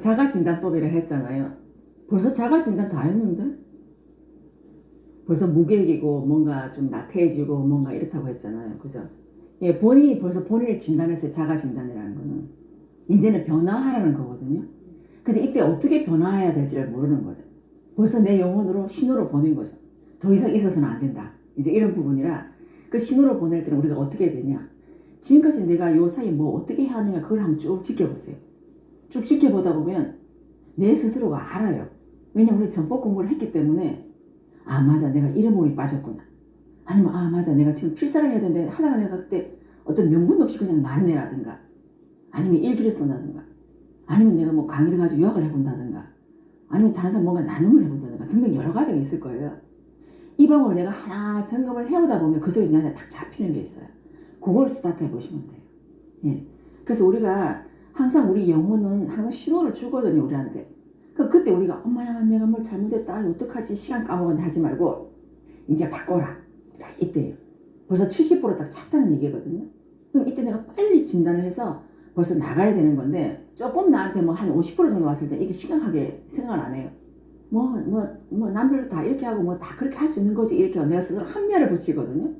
자가진단법이라 했잖아요. 벌써 자가진단 다 했는데? 벌써 무계획이고 뭔가 좀 나태해지고 뭔가 이렇다고 했잖아요. 그죠? 예, 본인이 벌써 본인을 진단했어요. 자가진단이라는 거는. 이제는 변화하라는 거거든요. 근데 이때 어떻게 변화해야 될지를 모르는 거죠. 벌써 내 영혼으로 신호를 보낸 거죠. 더 이상 있어서는 안 된다. 이제 이런 부분이라 그 신호를 보낼 때는 우리가 어떻게 되냐. 지금까지 내가 요 사이 뭐 어떻게 해야 하느냐 그걸 한번 쭉 지켜보세요. 쭉 지켜보다 보면 내 스스로가 알아요. 왜냐면 우리 전법 공부를 했기 때문에 아 맞아 내가 이런 몸이 빠졌구나. 아니면 아 맞아 내가 지금 필사를 해야 되는데 하다가 내가 그때 어떤 명분도 없이 그냥 놨네라든가 아니면 일기를 써다든가 아니면 내가 뭐 강의를 가지고 유학을 해본다든가 아니면 다른 사람 뭔가 나눔을 해본다든가 등등 여러 가지가 있을 거예요. 이 방법을 내가 하나 점검을 해오다 보면 그 속에 나한테 딱 잡히는 게 있어요. 그걸 스타트 해보시면 돼요. 예. 그래서 우리가 항상 우리 영혼은 항상 신호를 주거든요, 우리한테. 그 그때 우리가 엄마야 내가 뭘 잘못했다. 어떡하지? 시간 까먹었네. 하지 말고 이제 바꿔라. 딱 이때예요 벌써 70%딱 찼다는 얘기거든요. 그럼 이때 내가 빨리 진단을 해서 벌써 나가야 되는 건데 조금 나한테 뭐 한 50% 정도 왔을 때 이게 심각하게 생각을 안 해요 뭐 뭐 뭐 남들도 다 이렇게 하고 뭐 다 그렇게 할 수 있는 거지. 이렇게 내가 스스로 합리화를 붙이거든요.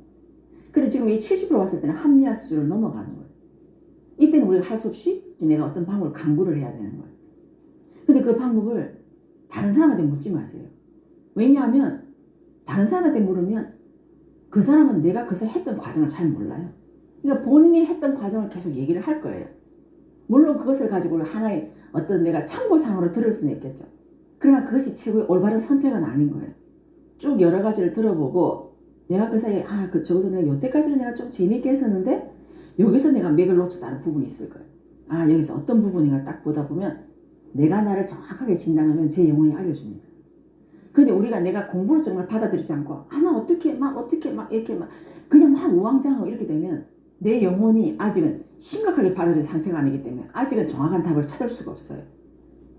근데 지금 이 70% 왔을 때는 합리화 수준을 넘어가는 거예요. 이때는 우리가 할 수 없이 내가 어떤 방법을 강구를 해야 되는 거예요 근데 그 방법을 다른 사람한테 묻지 마세요. 왜냐하면 다른 사람한테 물으면 그 사람은 내가 그새 했던 과정을 잘 몰라요. 그러니까 본인이 했던 과정을 계속 얘기를 할 거예요. 물론 그것을 가지고 하나의 어떤 내가 참고상으로 들을 수는 있겠죠. 그러나 그것이 최고의 올바른 선택은 아닌 거예요. 쭉 여러 가지를 들어보고 내가 그 사이에 아, 그 적어도 내가 여태까지는 내가 좀 재미있게 했었는데 여기서 내가 맥을 놓쳤다는 부분이 있을 거예요. 아, 여기서 어떤 부분인가 딱 보다 보면 내가 나를 정확하게 진단하면 제 영혼이 알려줍니다. 근데 우리가 내가 공부를 정말 받아들이지 않고 아 나 어떻게 막 어떻게 막 이렇게 막 그냥 막 우왕좌왕하고 이렇게 되면 내 영혼이 아직은 심각하게 받아들인 상태가 아니기 때문에 아직은 정확한 답을 찾을 수가 없어요.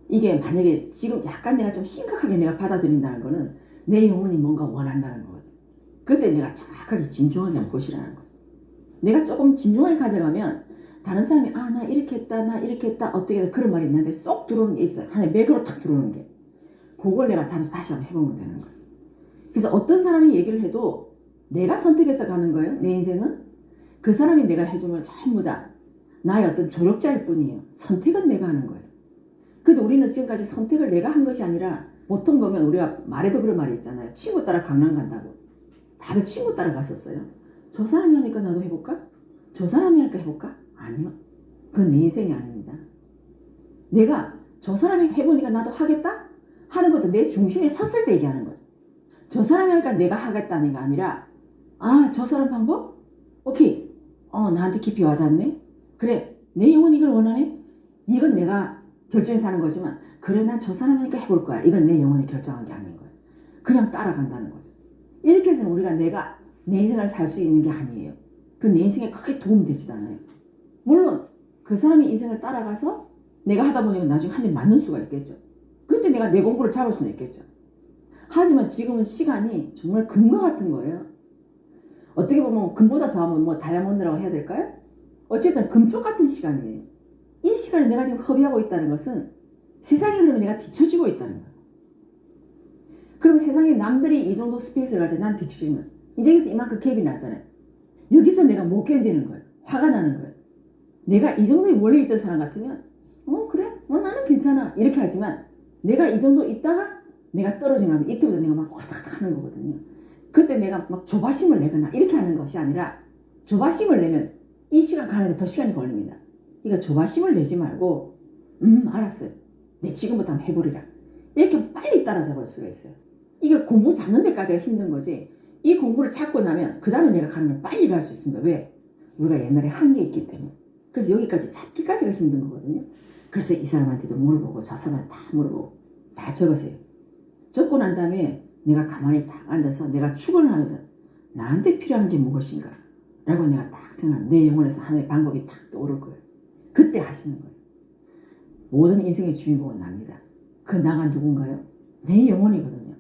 이게 만약에 지금 약간 내가 좀 심각하게 내가 받아들인다는 거는 내 영혼이 뭔가 원한다는 거거든. 그때 내가 정확하게 진중하게 한번 보시라는 거죠. 내가 조금 진중하게 가져가면 다른 사람이 아 나 이렇게 했다 나 이렇게 했다 어떻게 했다 그런 말이 있는데 쏙 들어오는 게 있어요. 하나의 맥으로 탁 들어오는 게. 그걸 내가 잠시 다시 한번 해보면 되는 거예요. 그래서 어떤 사람이 얘기를 해도 내가 선택해서 가는 거예요 내 인생은? 그 사람이 내가 해준 걸 전부 다 나의 어떤 조력자일 뿐이에요. 선택은 내가 하는 거예요. 근데 우리는 지금까지 선택을 내가 한 것이 아니라 보통 보면 우리가 말해도 그런 말이 있잖아요. 친구 따라 강남 간다고. 다들 친구 따라 갔었어요. 저 사람이 하니까 나도 해볼까? 저 사람이 하니까 해볼까 아니요. 그건 내 인생이 아닙니다. 내가 저 사람이 해보니까 나도 하겠다? 하는 것도 내 중심에 섰을 때 얘기하는 거예요. 저 사람이 하니까 내가 하겠다는 게 아니라, 아, 저 사람 방법? 오케이. 어, 나한테 깊이 와닿네? 그래. 내 영혼이 이걸 원하네? 이건 내가 결정해서 하는 거지만, 그래, 난 저 사람 하니까 해볼 거야. 이건 내 영혼이 결정한 게 아닌 거예요. 그냥 따라간다는 거죠. 이렇게 해서 우리가 내가 내 인생을 살 수 있는 게 아니에요. 그 내 인생에 크게 도움이 되지도 않아요. 물론 그 사람의 인생을 따라가서 내가 하다 보니까 나중에 한 대 맞는 수가 있겠죠. 그때 내가 내 공부를 잡을 수는 있겠죠. 하지만 지금은 시간이 정말 금과 같은 거예요. 어떻게 보면 금보다 더하면 뭐 다이아몬드라고 해야 될까요? 어쨌든 금쪽 같은 시간이에요. 이 시간에 내가 지금 허비하고 있다는 것은 세상에 그러면 내가 뒤처지고 있다는 거예요. 그럼 세상에 남들이 이 정도 스페이스를 갈 때 난 뒤처지면 이제 여기서 이만큼 갭이 나잖아요. 여기서 내가 못 견디는 거예요. 화가 나는 거예요. 내가 이 정도에 원래 있던 사람 같으면 어 그래? 어 나는 괜찮아. 이렇게 하지만 내가 이 정도 있다가 내가 떨어지면 이때부터 내가 막 화닥 하는 거거든요. 그때 내가 막 조바심을 내거나 이렇게 하는 것이 아니라 조바심을 내면 이 시간 가는데 더 시간이 걸립니다. 그러니까 조바심을 내지 말고 음 알았어요. 내 지금부터 한번 해보리라. 이렇게 빨리 따라잡을 수가 있어요. 이게 공부 잡는 데까지가 힘든 거지. 이 공부를 찾고 나면 그 다음에 내가 가는 걸 빨리 갈 수 있습니다. 왜? 우리가 옛날에 한게 있기 때문에 그래서 여기까지 찾기까지가 힘든 거거든요. 그래서 이 사람한테도 물어보고 저 사람한테 다 물어보고 다 적으세요. 적고 난 다음에 내가 가만히 딱 앉아서 내가 축을 하면서 나한테 필요한 게 무엇인가 라고 내가 딱 생각하는 내 영혼에서 하나의 방법이 딱 떠오를 거예요. 그때 하시는 거예요. 모든 인생의 주인공은 납니다. 그 나가 누군가요? 내 영혼이거든요.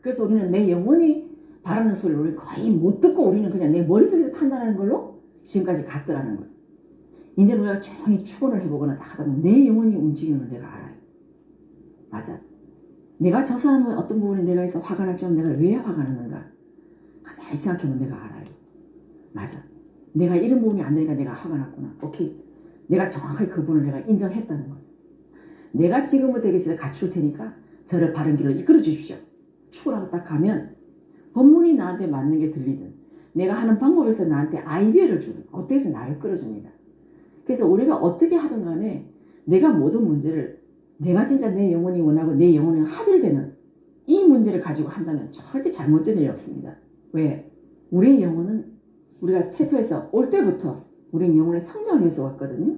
그래서 우리는 내 영혼이 바라는 소리를 거의 못 듣고 우리는 그냥 내 머릿속에서 판단하는 걸로 지금까지 갔더라는 거예요. 이제 우리가 조용히 추론을 해보거나 다 하다 보면 내 영혼이 움직이는 걸 내가 알아요. 맞아. 내가 저 사람은 어떤 부분에 내가 있어 화가 났지만 내가 왜 화가 났는가? 가만히 생각해보면 내가 알아요. 맞아. 내가 이런 부분이 안 되니까 내가 화가 났구나. 오케이. 내가 정확하게 그 부분을 내가 인정했다는 거죠. 내가 지금부터 여기서 갖출 테니까 저를 바른 길로 이끌어 주십시오. 추구라고 딱 가면 본문이 나한테 맞는 게 들리든 내가 하는 방법에서 나한테 아이디어를 주든 어떻게 해서 나를 끌어줍니다. 그래서 우리가 어떻게 하든 간에 내가 모든 문제를 내가 진짜 내 영혼이 원하고 내 영혼이 합일되는 이 문제를 가지고 한다면 절대 잘못된 일이 없습니다. 왜? 우리의 영혼은 우리가 태초에서 올 때부터 우리는 영혼의 성장을 위해서 왔거든요.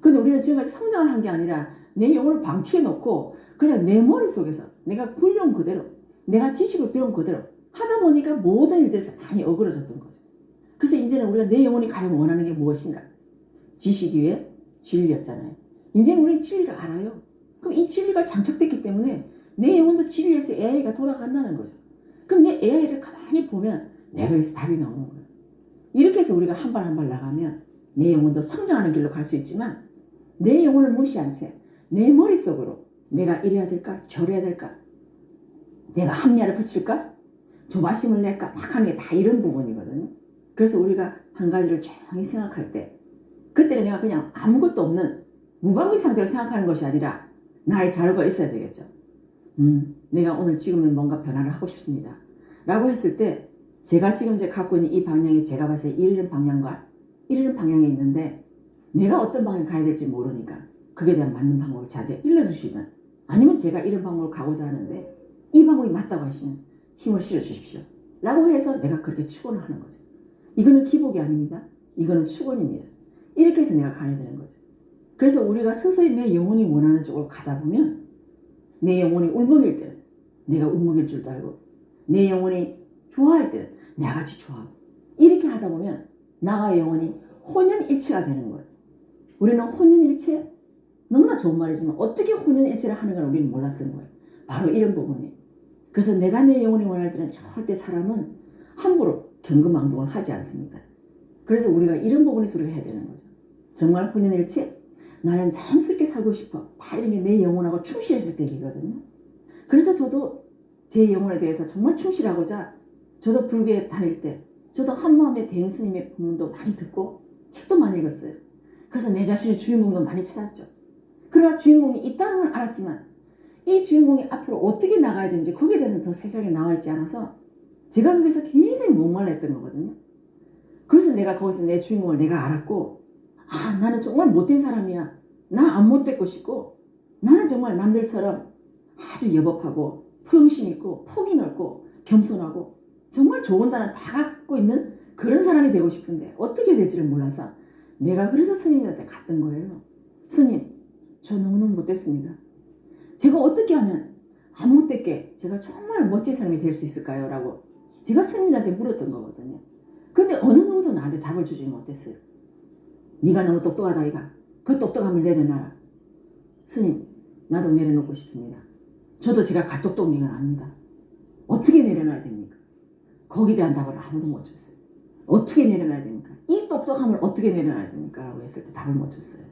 근데 우리는 지금까지 성장을 한 게 아니라 내 영혼을 방치해 놓고 그냥 내 머릿속에서 내가 굴려온 그대로 내가 지식을 배운 그대로 하다 보니까 모든 일들에서 많이 어그러졌던 거죠. 그래서 이제는 우리가 내 영혼이 가장 원하는 게 무엇인가? 지식 위에 진리였잖아요. 이제는 우리는 진리를 알아요. 그럼 이 진리가 장착됐기 때문에 내 영혼도 진리에서 AI가 돌아간다는 거죠. 그럼 내 AI를 가만히 보면 내가 여기서 답이 나오는 거예요. 이렇게 해서 우리가 한 발 한 발 나가면 내 영혼도 성장하는 길로 갈 수 있지만 내 영혼을 무시한 채 내 머릿속으로 내가 이래야 될까 저래야 될까 내가 합리화를 붙일까 조바심을 낼까 막 하는 게 다 이런 부분이거든요. 그래서 우리가 한 가지를 조용히 생각할 때 그때는 내가 그냥 아무것도 없는 무방비 상태로 생각하는 것이 아니라 나의 자료가 있어야 되겠죠. 음, 내가 오늘 지금은 뭔가 변화를 하고 싶습니다. 라고 했을 때 제가 지금 이제 갖고 있는 이 방향이 제가 봤을 때 이르는 방향과 이르는 방향이 있는데 내가 어떤 방향을 가야 될지 모르니까 그에 대한 맞는 방법을 저한테 일러주시든 아니면 제가 이런 방법을 가고자 하는데 이 방법이 맞다고 하시면 힘을 실어주십시오. 라고 해서 내가 그렇게 축원을 하는 거죠. 이거는 기복이 아닙니다. 이거는 축원입니다. 이렇게 해서 내가 가야 되는 거죠. 그래서 우리가 서서히 내 영혼이 원하는 쪽으로 가다 보면 내 영혼이 울먹일 때는 내가 울먹일 줄도 알고 내 영혼이 좋아할 때는 내가 같이 좋아하고 이렇게 하다 보면 나와 영혼이 혼연일체가 되는 거예요. 우리는 혼연일체 너무나 좋은 말이지만 어떻게 혼연일체를 하는가 우리는 몰랐던 거예요. 바로 이런 부분이. 그래서 내가 내 영혼이 원할 때는 절대 사람은 함부로 경금망동을 하지 않습니다. 그래서 우리가 이런 부분에서 우리가 해야 되는 거죠. 정말 혼연일체? 나는 자연스럽게 살고 싶어. 다 이런 게 내 영혼하고 충실했을 때이거든요. 그래서 저도 제 영혼에 대해서 정말 충실하고자 저도 불교에 다닐 때 저도 한마음에 대행 스님의 법문도 많이 듣고 책도 많이 읽었어요. 그래서 내 자신의 주인공도 많이 찾았죠. 그러나 주인공이 있다는 걸 알았지만 이 주인공이 앞으로 어떻게 나가야 되는지 거기에 대해서는 더 세상에 나와 있지 않아서 제가 거기서 굉장히 목말라 했던 거거든요. 그래서 내가 거기서 내 주인공을 내가 알았고 아 나는 정말 못된 사람이야. 나 안 못됐고 싶고 나는 정말 남들처럼 아주 여법하고 포용심 있고 폭이 넓고 겸손하고 정말 좋은 단어 다 갖고 있는 그런 사람이 되고 싶은데 어떻게 될지를 몰라서 내가 그래서 스님한테 갔던 거예요. 스님, 저 너무너무 못됐습니다. 제가 어떻게 하면 안 못됐게 제가 정말 멋진 사람이 될 수 있을까요? 라고 제가 스님한테 물었던 거거든요. 근데 어느 누구도 나한테 답을 주지 못했어요. 네가 너무 똑똑하다 이가. 그 똑똑함을 내려놔라. 스님, 나도 내려놓고 싶습니다. 저도 제가 가똑똑인 걸 압니다. 어떻게 내려놔야 됩니까? 거기에 대한 답을 아무도 못 줬어요. 어떻게 내려놔야 됩니까? 이 똑똑함을 어떻게 내려놔야 됩니까? 라고 했을 때 답을 못 줬어요.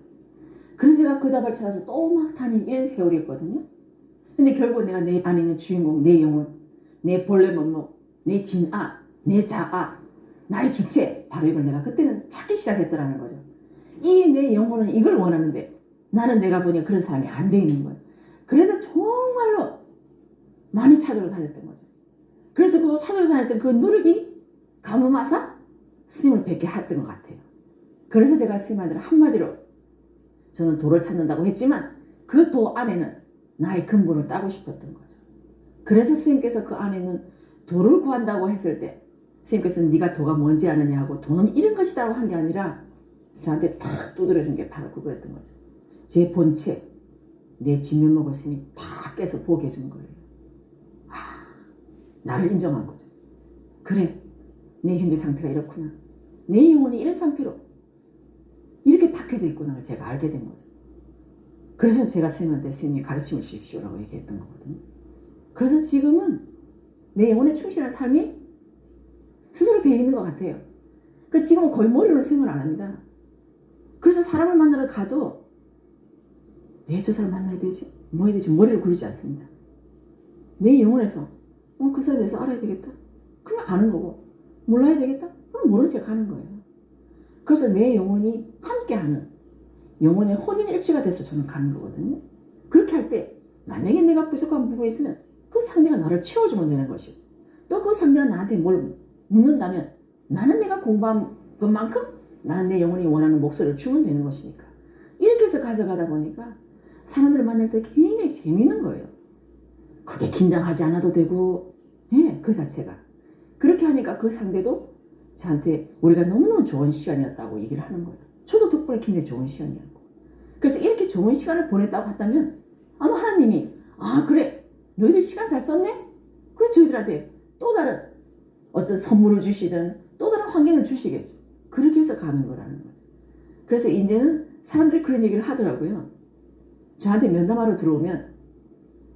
그래서 제가 그 답을 찾아서 또 막 다닌 이런 세월이었거든요. 근데 결국 내가 내 안에 있는 주인공, 내 영혼, 내 본래 면목, 내 진아, 내 자아, 나의 주체, 바로 이걸 내가 그때는 찾기 시작했더라는 거죠. 이 내 영혼은 이걸 원하는데 나는 내가 보니 그런 사람이 안 돼 있는 거예요. 그래서 정말로 많이 찾으러 다녔던 거죠. 그래서 그거 찾으러 다녔던 그 노력이 가뭄아사 스님을 뵙게 했던 것 같아요. 그래서 제가 스님한테 한마디로 저는 도를 찾는다고 했지만 그 도 안에는 나의 근본을 따고 싶었던 거죠. 그래서 스님께서 그 안에는 도를 구한다고 했을 때 스님께서는 네가 도가 뭔지 아느냐 하고 도는 이런 것이다라고 한 게 아니라 저한테 탁 두드려준 게 바로 그거였던 거죠. 제 본체, 내 진면목을 스님이 탁 깨서 보게 해준 거예요. 와, 나를 인정한 거죠. 그래, 내 현재 상태가 이렇구나. 내 영혼이 이런 상태로 이렇게 탁해져 있구나를 제가 알게 된 거죠. 그래서 제가 스님한테 스님이 가르침을 주십시오라고 얘기했던 거거든요. 그래서 지금은 내 영혼에 충실한 삶이 스스로 있는 것 같아요. 그 지금은 거의 머리로 생각을 안 합니다. 그래서 사람을 만나러 가도 왜 저 사람 만나야 되지? 뭐 해야 될지 머리를 굴리지 않습니다. 내 영혼에서 어, 그 사람에 대해서 알아야 되겠다. 그럼 아는 거고 몰라야 되겠다. 그럼 모른 척 하는 거예요. 그래서 내 영혼이 함께하는 영혼의 혼인일치가 돼서 저는 가는 거거든요. 그렇게 할 때 만약에 내가 부족한 부분이 있으면 그 상대가 나를 채워주면 되는 것이고 또 그 상대가 나한테 뭘 묻는다면 나는 내가 공부한 것만큼 나는 내 영혼이 원하는 목소리를 주면 되는 것이니까 이렇게 해서 가져가다 보니까 사람들을 만날 때 굉장히 재밌는 거예요. 그게 긴장하지 않아도 되고 예, 그 자체가 그렇게 하니까 그 상대도 저한테 우리가 너무너무 좋은 시간이었다고 얘기를 하는 거예요. 저도 덕분에 굉장히 좋은 시간이었고 그래서 이렇게 좋은 시간을 보냈다고 한다면 아마 하나님이 아 그래 너희들 시간 잘 썼네? 그래 저희들한테 또 다른 어떤 선물을 주시든 또 다른 환경을 주시겠죠. 그렇게 해서 가는 거라는 거죠. 그래서 이제는 사람들이 그런 얘기를 하더라고요. 저한테 면담하러 들어오면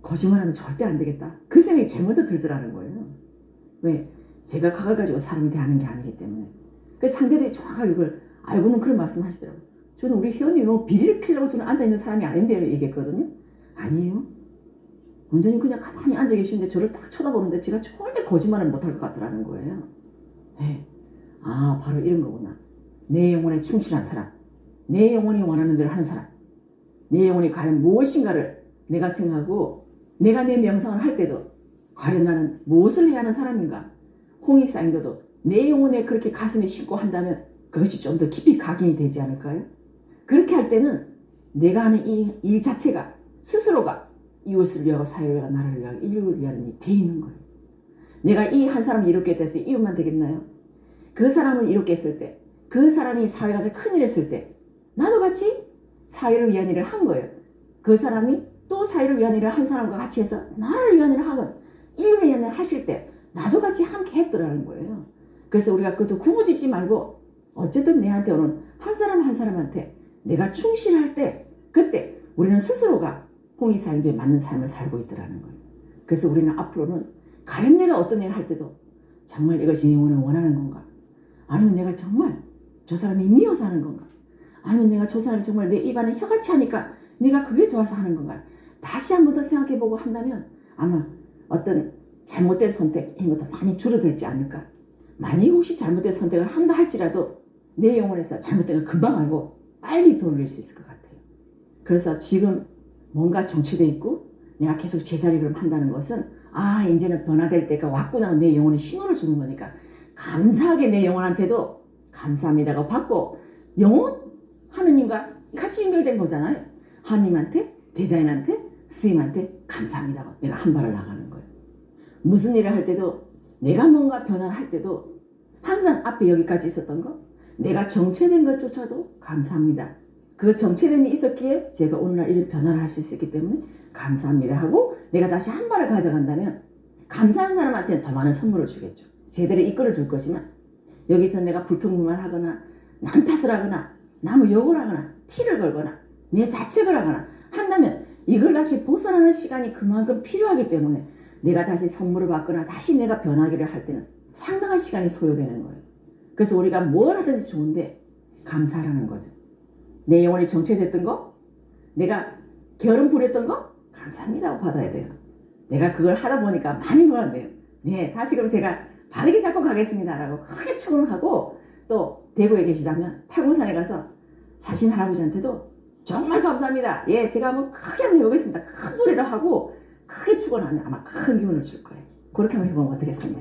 거짓말하면 절대 안 되겠다. 그 생각이 제일 먼저 들더라는 거예요. 왜? 제가 각을 가지고 사람을 대하는 게 아니기 때문에. 그래서 상대들이 정확하게 이걸 알고는 그런 말씀 하시더라고요. 저는 우리 회원님이 뭐 비리를 키려고 저는 앉아있는 사람이 아닌데 얘기했거든요. 아니에요. 원장님 그냥 가만히 앉아 계시는데 저를 딱 쳐다보는데 제가 절대 거짓말을 못할 것 같더라는 거예요. 네. 아, 바로 이런 거구나. 내 영혼에 충실한 사람. 내 영혼이 원하는 대로 하는 사람. 내 영혼이 과연 무엇인가를 내가 생각하고 내가 내 명상을 할 때도 과연 나는 무엇을 해야 하는 사람인가? 홍익 사인도도 내 영혼에 그렇게 가슴에 싣고 한다면 그것이 좀 더 깊이 각인이 되지 않을까요? 그렇게 할 때는 내가 하는 이 일 자체가 스스로가 이웃을 위하고 사회를 위하고 나라를 위하고 인류를 위하는 일이 돼 있는 거예요. 내가 이 한 사람을 이롭게 돼서 이웃만 되겠나요? 그 사람을 이롭게 했을 때, 그 사람이 사회 가서 큰일 했을 때, 나도 같이 사회를 위한 일을 한 거예요. 그 사람이 또 사회를 위한 일을 한 사람과 같이 해서 나라를 위한 일을 하건 인류를 위한 일을 하실 때 나도 같이 함께 했더라는 거예요. 그래서 우리가 그것도 구부짓지 말고 어쨌든 내한테 오는 한 사람 한 사람한테 내가 충실할 때 그때 우리는 스스로가 홍익사인도에 맞는 삶을 살고 있더라는 거예요. 그래서 우리는 앞으로는 가연 내가 어떤 일을 할 때도 정말 이것이 영혼을 원하는 건가? 아니면 내가 정말 저 사람이 미워서 하는 건가? 아니면 내가 저 사람이 정말 내 입안에 혀같이 하니까 내가 그게 좋아서 하는 건가? 다시 한 번 더 생각해보고 한다면 아마 어떤 잘못된 선택 이런 것도 많이 줄어들지 않을까? 만약에 혹시 잘못된 선택을 한다 할지라도 내 영혼에서 잘못된 걸 금방 알고 빨리 돌릴 수 있을 것 같아요. 그래서 지금 뭔가 정체돼 있고 내가 계속 제자리 그럼 한다는 것은 아 이제는 변화될 때가 왔구나 내 영혼에 신호를 주는 거니까 감사하게 내 영혼한테도 감사합니다가 받고 영혼 하느님과 같이 연결된 거잖아요. 하느님한테 대자인한테 스님한테 감사합니다가 내가 한 발을 나가는 거예요. 무슨 일을 할 때도 내가 뭔가 변화를 할 때도 항상 앞에 여기까지 있었던 거 내가 정체된 것조차도 감사합니다. 그 정체됨이 있었기에 제가 오늘날 이런 변화를 할 수 있었기 때문에 감사합니다 하고 내가 다시 한 발을 가져간다면 감사한 사람한테는 더 많은 선물을 주겠죠. 제대로 이끌어 줄 것이면 여기서 내가 불평불만 하거나 남 탓을 하거나 남의 욕을 하거나 티를 걸거나 내 자책을 하거나 한다면 이걸 다시 벗어나는 시간이 그만큼 필요하기 때문에 내가 다시 선물을 받거나 다시 내가 변하기를 할 때는 상당한 시간이 소요되는 거예요. 그래서 우리가 뭘 하든지 좋은데 감사라는 거죠. 내 영혼이 정체됐던 거, 내가 게으름 부렸던 거 감사합니다 고 받아야 돼요. 내가 그걸 하다 보니까 많이 불안돼요. 네, 다시 그럼 제가 바르게 잡고 가겠습니다 라고 크게 축원하고 또 대구에 계시다면 팔공산에 가서 사신 할아버지한테도 정말 감사합니다. 예, 제가 한번 크게 한번 해보겠습니다. 큰 소리로 하고 크게 축원하면 아마 큰 기운을 줄 거예요. 그렇게 한번 해보면 어떻겠습니까?